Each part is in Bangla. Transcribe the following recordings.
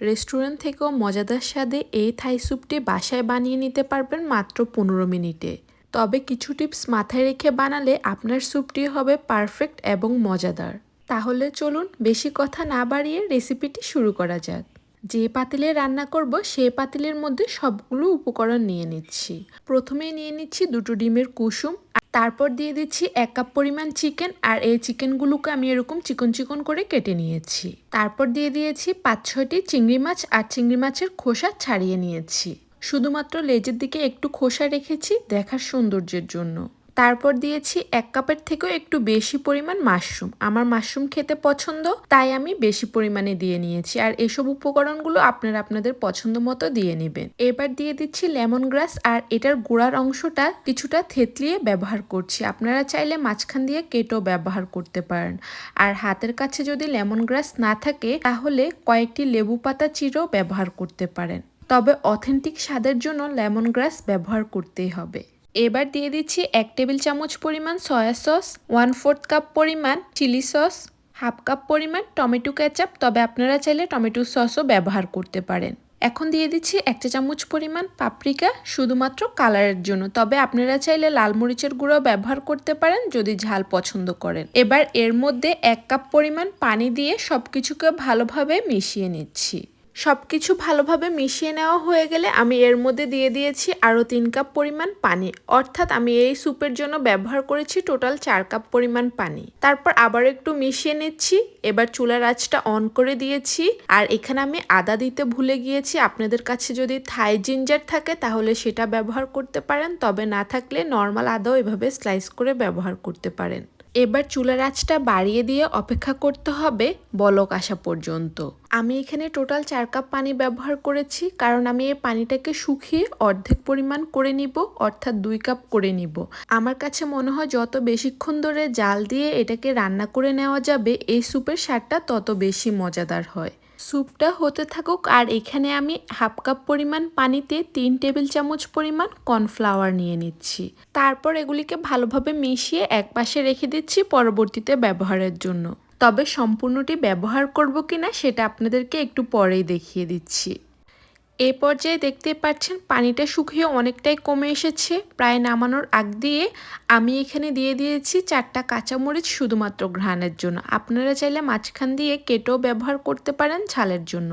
রেস্টুরেন্ট থেকেও মজাদার স্বাদে এই থাই স্যুপটি বাসায় বানিয়ে নিতে পারবেন মাত্র পনেরো মিনিটে। তবে কিছু টিপস মাথায় রেখে বানালে আপনার স্যুপটি হবে পারফেক্ট এবং মজাদার। তাহলে চলুন বেশি কথা না বাড়িয়ে রেসিপিটি শুরু করা যাক। যে পাতিলে রান্না করব সেই পাতিলের মধ্যে সবগুলো উপকরণ নিয়ে নিচ্ছি। প্রথমে নিয়ে নিচ্ছি দুটো ডিমের কুসুম তারপর দিয়ে দিচ্ছি এক কাপ পরিমাণ চিকেন, আর এই চিকেনগুলোকে আমি এরকম চিকন চিকন করে কেটে নিয়েছি। তারপর দিয়ে দিয়েছি পাঁচ ছয়টি চিংড়ি মাছ, আর চিংড়ি মাছের খোসা ছাড়িয়ে নিয়েছি। শুধুমাত্র লেজের দিকে একটু খোসা রেখেছি দেখার সৌন্দর্যের জন্য। তারপর দিয়েছি এক কাপের থেকেও একটু বেশি পরিমাণ মাশরুম। আমার মাশরুম খেতে পছন্দ, তাই আমি বেশি পরিমাণে দিয়ে নিয়েছি। আর এসব উপকরণগুলো আপনারা আপনাদের পছন্দ মতো দিয়ে নেবেন। এবার দিয়ে দিচ্ছি লেমন গ্রাস, আর এটার গোড়ার অংশটা কিছুটা থেতলিয়ে ব্যবহার করছি। আপনারা চাইলে মাঝখান দিয়ে কেটেও ব্যবহার করতে পারেন। আর হাতের কাছে যদি লেমন গ্রাস না থাকে, তাহলে কয়েকটি লেবু পাতা চিরও ব্যবহার করতে পারেন। তবে অথেন্টিক স্বাদের জন্য লেমন গ্রাস ব্যবহার করতেই হবে। এবার দিয়ে দিচ্ছি এক টেবিল চামচ পরিমাণ soya sauce one fourth cup পরিমাণ চিলি সস হাফ কাপ পরিমাণ টমেটো কেচাপ তবে আপনারা চাইলে টমেটো সসও ব্যবহার করতে পারেন। এখন দিয়ে দিচ্ছি এক চা চামচ পরিমাণ পাপরিকা শুধুমাত্র কালারের জন্য। তবে আপনারা চাইলে লাল মরিচের গুঁড়ো ব্যবহার করতে পারেন যদি ঝাল পছন্দ করেন। এবার এর মধ্যে এক কাপ পরিমাণ পানি দিয়ে সব কিছুকে ভালোভাবে মিশিয়ে নিচ্ছি। সব কিছু ভালোভাবে মিশিয়ে নেওয়া হয়ে গেলে আমি এর মধ্যে দিয়ে দিয়েছি আরও তিন কাপ পরিমাণ পানি। অর্থাৎ আমি এই স্যুপের জন্য ব্যবহার করেছি টোটাল চার কাপ পরিমাণ পানি। তারপর আবার একটু মিশিয়ে নিচ্ছি। এবার চুলার আঁচটা অন করে দিয়েছি। আর এখানে আমি আদা দিতে ভুলে গিয়েছি। আপনাদের কাছে যদি থাই জিঞ্জার থাকে তাহলে সেটা ব্যবহার করতে পারেন। তবে না থাকলে নর্মাল আদাও এভাবে স্লাইস করে ব্যবহার করতে পারেন। এবার চুলার আঁচটা বাড়িয়ে দিয়ে অপেক্ষা করতে হবে বলক আসা পর্যন্ত। আমি এখানে টোটাল চার কাপ পানি ব্যবহার করেছি, কারণ আমি এই পানিটাকে শুকিয়ে অর্ধেক পরিমাণ করে নিব, অর্থাৎ দুই কাপ করে নিব। আমার কাছে মনে হয় যত বেশিক্ষণ ধরে জাল দিয়ে এটাকে রান্না করে নেওয়া যাবে, এই স্যুপের স্বাদটা তত বেশি মজাদার হয়। স্যুপটা হতে থাকুক, আর এখানে আমি হাফ কাপ পরিমাণ পানিতে তিন টেবিল চামচ পরিমাণ কর্নফ্লাওয়ার নিয়ে নিচ্ছি। তারপর এগুলিকে ভালোভাবে মিশিয়ে এক পাশে রেখে দিচ্ছি পরবর্তীতে ব্যবহারের জন্য। তবে সম্পূর্ণটি ব্যবহার করব কিনা সেটা আপনাদেরকে একটু পরেই দেখিয়ে দিচ্ছি। এ পর্যায়ে দেখতে পাচ্ছেন পানিটা শুকিয়ে অনেকটাই কমে এসেছে। প্রায় নামানোর আগ দিয়ে আমি এখানে দিয়ে দিয়েছি চারটা কাঁচামরিচ শুধুমাত্র ঘ্রাণের জন্য। আপনারা চাইলে মাঝখান দিয়ে কেটেও ব্যবহার করতে পারেন ঝালের জন্য।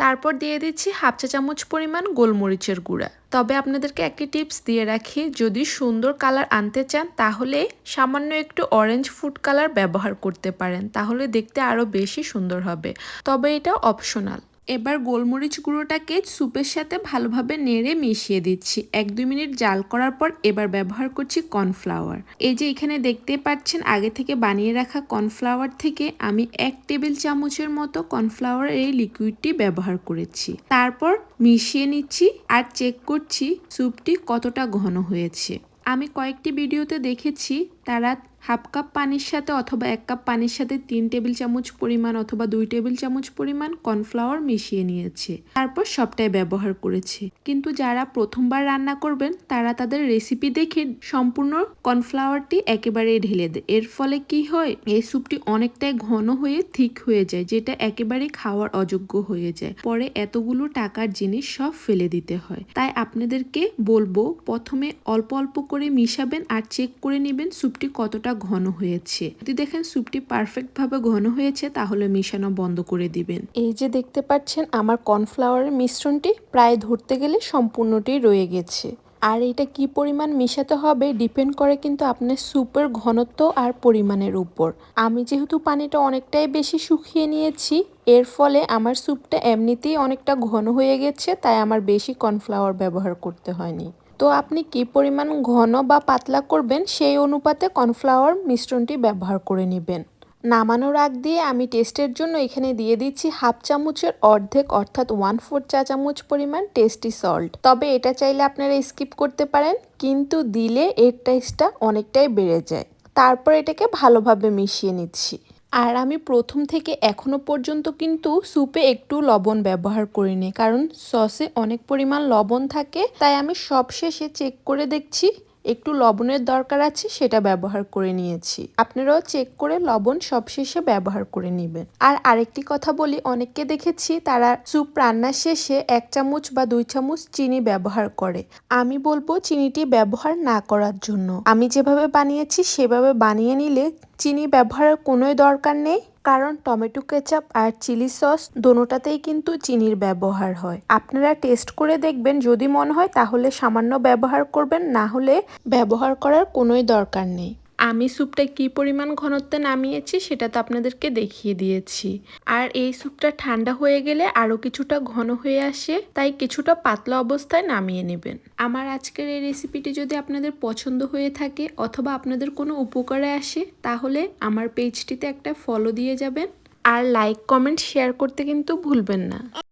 তারপর দিয়ে দিচ্ছি হাফ চা চামচ পরিমাণ গোলমরিচের গুঁড়া। তবে আপনাদেরকে একটি টিপস দিয়ে রাখি, যদি সুন্দর কালার আনতে চান তাহলে সামান্য একটু অরেঞ্জ ফুড কালার ব্যবহার করতে পারেন, তাহলে দেখতে আরও বেশি সুন্দর হবে। তবে এটা অপশনাল। এবার গোলমরিচ গুঁড়োটাকে স্যুপের সাথে ভালোভাবে নেড়ে মিশিয়ে দিচ্ছি। এক দুই মিনিট জাল করার পর এবার ব্যবহার করছি কর্নফ্লাওয়ার। এই যে এখানে দেখতে পাচ্ছেন, আগে থেকে বানিয়ে রাখা কর্নফ্লাওয়ার থেকে আমি এক টেবিল চামচের মতো কর্নফ্লাওয়ার এই লিকুইডটি ব্যবহার করেছি। তারপর মিশিয়ে নিচ্ছি আর চেক করছি স্যুপটি কতটা ঘন হয়েছে। আমি কয়েকটি ভিডিওতে দেখেছি, তারা হাফ কাপ পানির সাথে অথবা এক কাপ পানির সাথে তিন টেবিল চামচ পরিমাণ অথবা দুই টেবিল চামচ পরিমাণ কর্নফ্লাওয়ার মিশিয়ে নিয়েছে। তারপর সবটাই ব্যবহার করেছে। কিন্তু যারা প্রথমবার রান্না করবেন, তারা তাদের রেসিপি দেখে সম্পূর্ণ কর্নফ্লাওয়ারটি একেবারে ঢেলে দেয় এর ফলে কি হয়, এই স্যুপটি অনেকটাই ঘন হয়ে থিক হয়ে যায়, যেটা একেবারে খাওয়ার অযোগ্য হয়ে যায়। পরে এতগুলো টাকার জিনিস সব ফেলে দিতে হয়। তাই আপনাদেরকে বলব, প্রথমে অল্প অল্প করে মিশাবেন আর চেক করে নেবেন স্যুপটি কতটা ঘন হয়েছে। যদি দেখেন স্যুপটি পারফেক্ট ভাবে ঘন হয়েছে, তাহলে মিশানো বন্ধ করে দিবেন। এই যে দেখতে পাচ্ছেন, আমার কর্নফ্লাওয়ারের মিশ্রণটি প্রায় ধরতে গেলে সম্পূর্ণটি রয়ে গেছে। আর এটা কি পরিমাণ মিশাতে হবে ডিপেন্ড করে কিন্তু আপনার স্যুপের ঘনত্ব আর পরিমাণের উপর। আমি যেহেতু পানিটা অনেকটাই বেশি শুকিয়ে নিয়েছি, এর ফলে আমার স্যুপটা এমনিতেই অনেকটা ঘন হয়ে গেছে, তাই আমার বেশি কর্নফ্লাওয়ার ব্যবহার করতে হয়নি। তো আপনি কি পরিমাণ ঘন বা পাতলা করবেন? সেই অনুপাতে কর্নফ্লাওয়ার মিশ্রণটি ব্যবহার করে নেবেন। নামানোর আগ দিয়ে আমি টেস্টের জন্য এখানে দিয়ে দিচ্ছি হাফ চামচের অর্ধেক অর্থাৎ ওয়ান ফোর চা চামচ পরিমাণ টেস্টি সল্ট তবে এটা চাইলে আপনারা স্কিপ করতে পারেন, কিন্তু দিলে এর টেস্টটা অনেকটাই বেড়ে যায়। তারপর এটাকে ভালোভাবে মিশিয়ে নিচ্ছি। আর আমি প্রথম থেকে এখনও পর্যন্ত কিন্তু স্যুপে একটু লবণ ব্যবহার করিনি। কারণ সসে অনেক পরিমাণ লবণ থাকে, তাই আমি সবশেষে চেক করে দেখছি একটু লবণের দরকার আছে, সেটা ব্যবহার করে নিয়েছি। আপনারাও চেক করে লবণ সবশেষে ব্যবহার করে নেবেন। আর আরেকটি কথা বলি, অনেককে দেখেছি তারা স্যুপ রান্নার শেষে এক চামচ বা দুই চামচ চিনি ব্যবহার করে। আমি বলব চিনিটি ব্যবহার না করার জন্য। আমি যেভাবে বানিয়েছি, সেভাবে বানিয়ে নিলে চিনি ব্যবহারের কোনোই দরকার নেই। কারণ টমেটো কেচাপ আর চিলি সস দোনোটাতেই কিন্তু চিনির ব্যবহার হয়। আপনারা টেস্ট করে দেখবেন যদি মনে হয় তাহলে সামান্য ব্যবহার করবেন, না হলে ব্যবহার করার কোনোই দরকার নেই। আমি স্যুপটা কি পরিমাণ ঘনত্বে নামিয়েছি সেটা তো আপনাদেরকে দেখিয়ে দিয়েছি। আর এই স্যুপটা ঠান্ডা হয়ে গেলে আরও কিছুটা ঘন হয়ে আসে, তাই কিছুটা পাতলা অবস্থায় নামিয়ে নেবেন। আমার আজকের এই রেসিপিটি যদি আপনাদের পছন্দ হয়ে থাকে অথবা আপনাদের কোনো উপকারে আসে, তাহলে আমার পেজটিতে একটা ফলো দিয়ে যাবেন। আর লাইক, কমেন্ট, শেয়ার করতে কিন্তু ভুলবেন না।